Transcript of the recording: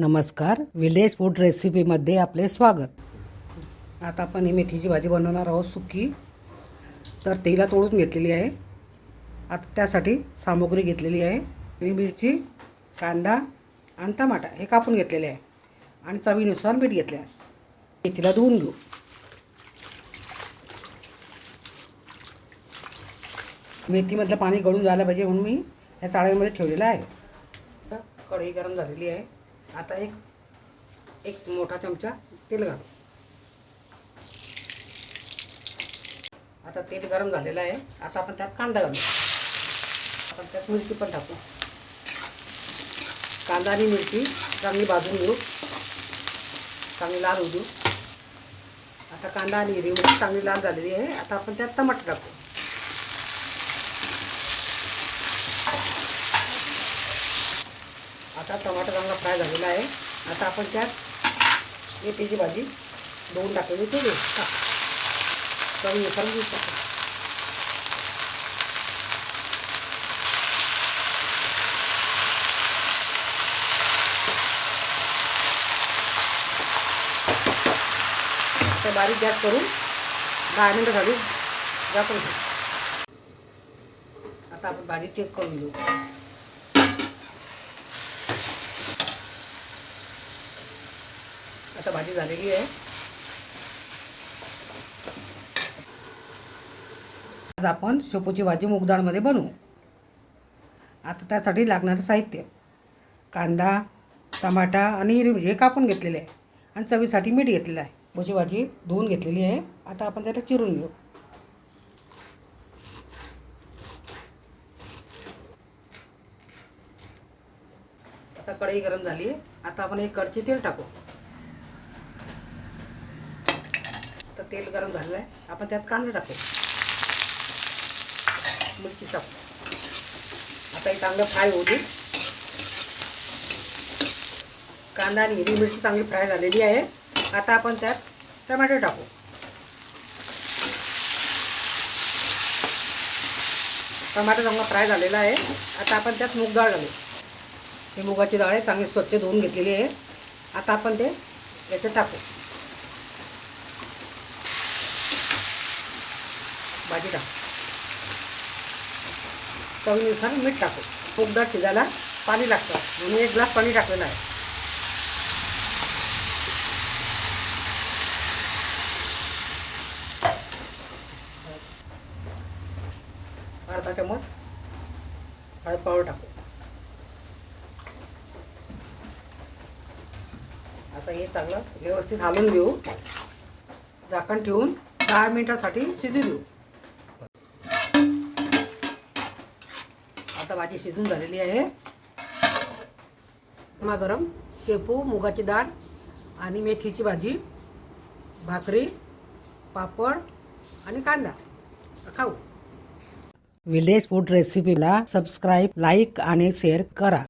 नमस्कार. Village food रेसिपीमध्ये आपले स्वागत. आता आपण ही मेथीची भाजी बनवणार आहोत सुकी. तर तेला तोडून घेतलेली आहे. आता त्यासाठी सामुग्री घेतलेली आहे. हिरवी मिरची कांदा आणि टमाटा हे कापून घेतलेले आहे. आणि चवीनुसार मीठ घेतले आहे. मेथीला धुवून घेऊ. मेथीमधलं पाणी गळून जायला पाहिजे म्हणून मी या चाळ्यांमध्ये ठेवलेलं आहे. कढई गरम झालेली आहे. आता एक एक मोठा चमचा तेल घालू. आता तेल गरम झालेलं आहे. आता आपण त्यात कांदा घालू. आपण त्यात मिरची पण टाकू. कांदा आणि मिरची चांगली भाजून घेऊ. चांगली लाल होऊ देऊ. आता कांदा आणि हिरवी मिरची चांगली लाल झालेली आहे. आता आपण त्यात टमाटर टाकू. आता टमाटर चांगला फ्राय झालेला आहे. आता आपण त्यात मेथीची भाजी दोन टाकलेली तो देऊ टाक चवीनुसार मीठ टाकू आता बारीक गॅस करून दहा मिनटासाठी झाकून जातो आता आपण भाजी चेक करून घेऊ. आता भाजी झालेली आहे. आज आपण शेपूची भाजी मुगडाळमध्ये बनवू. आता त्यासाठी लागणारं साहित्य कांदा टमाटा आणि हिरवी हे कापून घेतलेले आहे. आणि चवीसाठी मीठ घेतलेलं आहे. भोजी भाजी धुवून घेतलेली आहे. आता आपण त्याला चिरून घेऊ. आता कढई गरम झाली आता आपण एक कडचे तेल टाकू. तर तेल गरम झालेलं आहे. आपण त्यात कांदा टाकू. मिरची टाकू. आता हे चांगलं फ्राय होऊ दे. कांदा आणि हिरवी मिरची चांगली फ्राय झालेली आहे. आता आपण त्यात टमॅटो टाकू. टमाटर चांगला फ्राय झालेला आहे. आता आपण त्यात मूग डाळ घालू. ही मुगाची डाळ आहे चांगली स्वच्छ धुवून घेतलेली आहे. आता आपण ते याच्यात टाकू. भाजी टाकू. चवीनुसार मीठ टाकू. खूप शिजायला पाणी लागतं. म्हणून एक ग्लास पाणी टाकलेलं आहे. अर्धा चमच हळद पावडर टाकू. आता हे चांगलं व्यवस्थित हालून घेऊ. झाकण ठेवून दहा मिनिटासाठी शिजू देऊ. आता भाजी शिजून झालेली आहे. गरम. शेपू मुगाची डाळ आणि मेथीची भाजी भाकरी पापड आणि कांदा. खाऊ. विलेज फूड रेसिपीला सबस्क्राईब लाईक आणि शेअर करा.